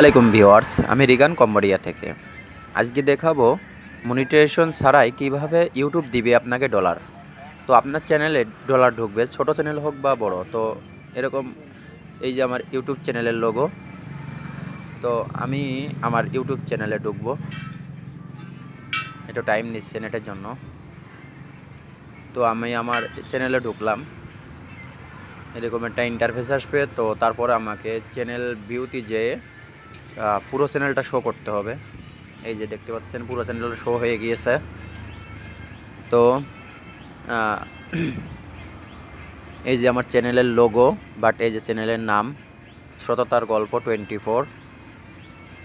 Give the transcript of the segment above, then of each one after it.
আলাইকুম ভিওয়ার্স আমি রিগান কম্বোডিয়া থেকে। আজকে দেখাবো মনিটাইজেশন ছাড়াই কীভাবে ইউটিউব দিবে আপনাকে ডলার। তো আপনার চ্যানেলে ডলার ঢুকবে, ছোট চ্যানেল হোক বা বড়, তো এরকম এই যে আমার ইউটিউব চ্যানেলের লোগো তো আমি আমার ইউটিউব চ্যানেলে ঢুকবো। একটু টাইম নিচ্ছে নেটের জন্য। তো আমি আমার চ্যানেলে ঢুকলাম। এরকম একটা ইন্টারফেস আসবে, তো তারপরে আমাকে চ্যানেল ভিউতে যেয়ে পুরো চ্যানেলটা শো করতে হবে। এই যে দেখতে পাচ্ছেন, পুরো চ্যানেলটা শো হয়ে গিয়েছে। তো এই যে আমার চ্যানেলের লোগো বাট এই যে চ্যানেলের নাম, সততার গল্প টোয়েন্টি ফোর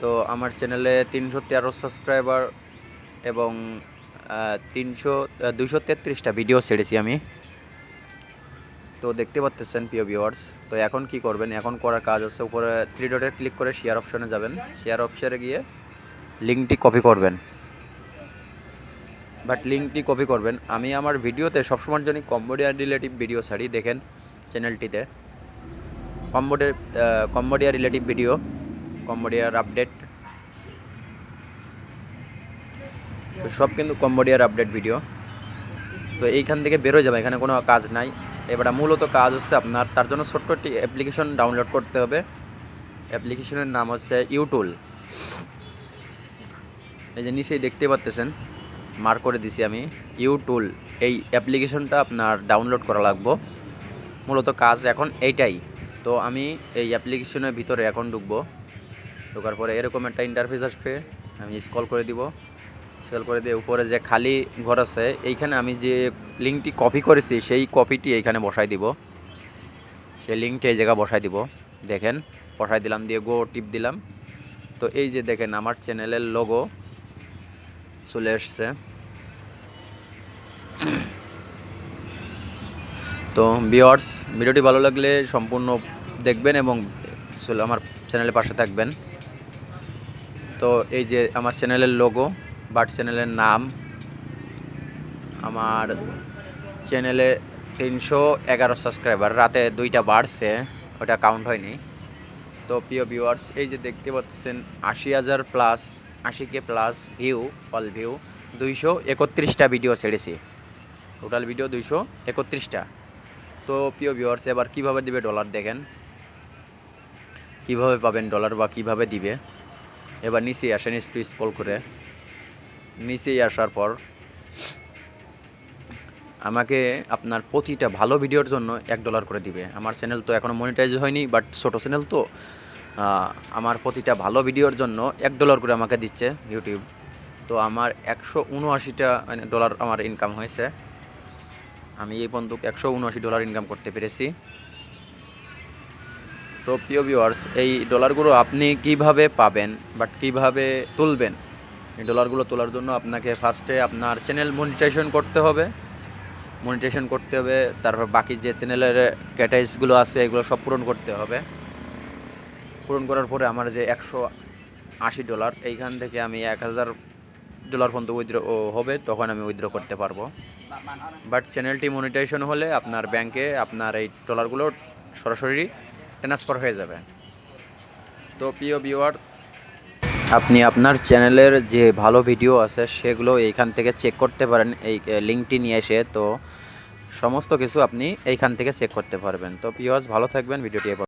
তো আমার চ্যানেলে তিনশো তেরো সাবস্ক্রাইবার এবং তিনশো দুশো তেত্রিশটা ভিডিও ছেড়েছি আমি। তো দেখতে পাচ্ছেন প্রিয় ভিউয়ার্স তো এখন কি করবেন? এখন করার কাজ হচ্ছে উপরে থ্রি ডটে ক্লিক করে শেয়ার অপশনে যাবেন। শেয়ার অপশনে গিয়ে লিঙ্কটি কপি করবেন। বাট লিঙ্কটি কপি করবেন। আমি আমার ভিডিওতে সবসময়ের জন্য কম্বোডিয়ান রিলেটিভ ভিডিও ছাড়ি, দেখেন চ্যানেলটিতে কম্বোডিয়া কম্বোডিয়া রিলেটিভ ভিডিও কম্বোডিয়ার আপডেট সব কিন্তু কম্বোডিয়ার আপডেট ভিডিও তো এইখান থেকে বেরোয় যাবে, এখানে কোনো কাজ নাই। এবার মূলত কাজ হচ্ছে আপনার, তার জন্য ছোট্ট একটি অ্যাপ্লিকেশন ডাউনলোড করতে হবে। অ্যাপ্লিকেশনের নাম হচ্ছে ইউটুল এই যে নিচেই দেখতে পাচ্তেছেন মার্ক করে দিছি আমি। ইউটুল এই অ্যাপ্লিকেশনটা আপনার ডাউনলোড করা লাগবো। মূলত কাজ এখন এইটাই। তো আমি এই অ্যাপ্লিকেশনের ভিতরে এখন ঢুকবো। ঢোকার পরে এরকম একটা ইন্টারফেস আসবে, আমি স্কল করে দিব। স্কল করে দিয়ে উপরে যে খালি ঘর আছে, এইখানে আমি যে লিঙ্কটি কপি করেছি, সেই কপিটি এইখানে বসাই দিব। সেই লিঙ্কটি এই জায়গা বসাই দিব। দেখেন, বসাই দিলাম দিয়ে গো টিপ দিলাম। তো এই যে দেখেন, আমার চ্যানেলের লোগো চলে এসছে। তো বিয়ার্স ভিডিওটি ভালো লাগলে সম্পূর্ণ দেখবেন এবং আমার চ্যানেলের পাশে থাকবেন। তো এই যে আমার চ্যানেলের লোগো বাট চ্যানেলের নাম আমার চ্যানেলে তিনশো এগারো সাবস্ক্রাইবার, রাতে দুইটা বাড়ছে, ওটা কাউন্ট হয়নি। তো প্রিয় ভিউয়ার্স এই যে দেখতে পাচ্ছেন, আশি হাজার প্লাস আশি K plus view all view দুইশো একত্রিশটা ভিডিও ছেড়েছি। টোটাল ভিডিও দুইশো একত্রিশটা। তো প্রিয় ভিউয়ার্স এবার কীভাবে দিবে ডলার দেখেন। কীভাবে পাবেন ডলার বা কীভাবে দিবে? এবার নিচে আসেন, একটু স্কল করে। নিচেই আসার পর আমাকে আপনার প্রতিটা ভালো ভিডিওর জন্য এক ডলার করে দিবে। আমার চ্যানেল তো এখনও মনিটাইজ হয়নি বাট ছোটো চ্যানেল তো আমার প্রতিটা ভালো ভিডিওর জন্য এক ডলার করে আমাকে দিচ্ছে ইউটিউব তো আমার একশো উনআশিটা মানে ডলার আমার ইনকাম হয়েছে। আমি এই পর্যন্ত একশো উনআশি ডলার ইনকাম করতে পেরেছি। তো প্রিয় ভিউয়ার্স এই ডলারগুলো আপনি কীভাবে পাবেন বাট কীভাবে তুলবেন? ডলারগুলো তোলার জন্য আপনাকে ফার্স্টে আপনার চ্যানেল মনিটাইজেশন করতে হবে। মনিটাইজেশন করতে হবে, তারপর বাকি যে চ্যানেলের ক্যাটাইজগুলো আছে, এগুলো সব পূরণ করতে হবে। পূরণ করার পরে আমার যে একশো আশি ডলার এইখান থেকে আমি এক হাজার ডলার পর্যন্ত উইথড্র হবে, তখন আমি উইথড্র করতে পারব। বাট চ্যানেলটি মনিটাইজেশন হলে আপনার ব্যাংকে আপনার এই ডলারগুলো সরাসরি ট্রান্সফার হয়ে যাবে। তো প্রিয় ভিউয়ার্স আপনি আপনার চ্যানেলের যে ভালো ভিডিও আছে সেগুলো এইখান থেকে চেক করতে পারেন, এই লিঙ্কটি নিয়ে এসে তো সমস্ত কিছু আপনি এইখান থেকে চেক করতে পারবেন তো পিওয়াজ ভালো থাকবেন ভিডিওটি।